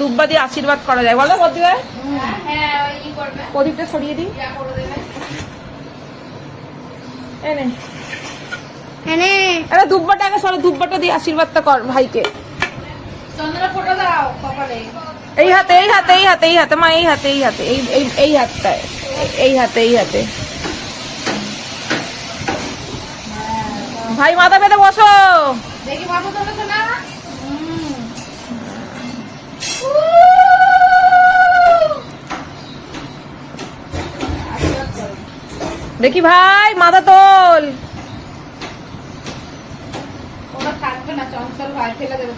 দুব্বা দিয়ে আশীর্বাদ করা যায়। বলো প্রদীপ ভাই? প্রদীপটা সরিয়ে দিই। এই নে। এনে। আরে দুব্বাটা আগে সরে দুব্বাটা দিয়ে আশীর্বাদটা কর ভাইকে। এই হাতে এই হাতে এই হাতে এই হাতে মা এই হাতে এই হাতে এই এই এই হাতটায় এই হাতে এই হাতে। ভাই মাথা পেতে বসো। দেখি মাথা না? দেখি ভাই মাথা তোল।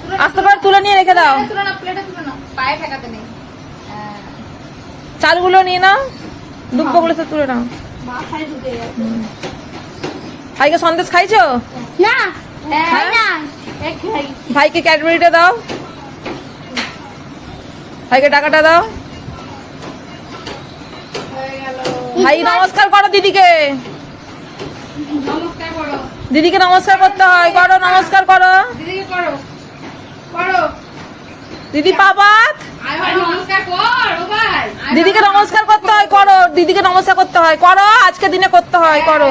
তুলে আস্তে করে তুলে নিয়ে রেখে দাও। তুলে না প্লেটে তুলে না পায়ে ঠেকাতে নেই। হ্যাঁ, চালগুলো নিয়ে নাও দুব্বগুলো সব তুলে নাও। ভাইকে সন্দেশ খাইছো? না হ্যাঁ? না। এক খাই। ভাইকে ক্যাডবেরিটা দাও। ভাইকে টাকাটা দাও হয়ে গেল ভাই নমস্কার করো দিদিকে। দিদিকে নমস্কার করতে হয়। করো নমস্কার করো। দিদি আয় দিদিকে নমস্কার করতে হয় করো। দিদিকে নমস্কার করতে হয় করো। আজকে দিনে করতে হয় করো।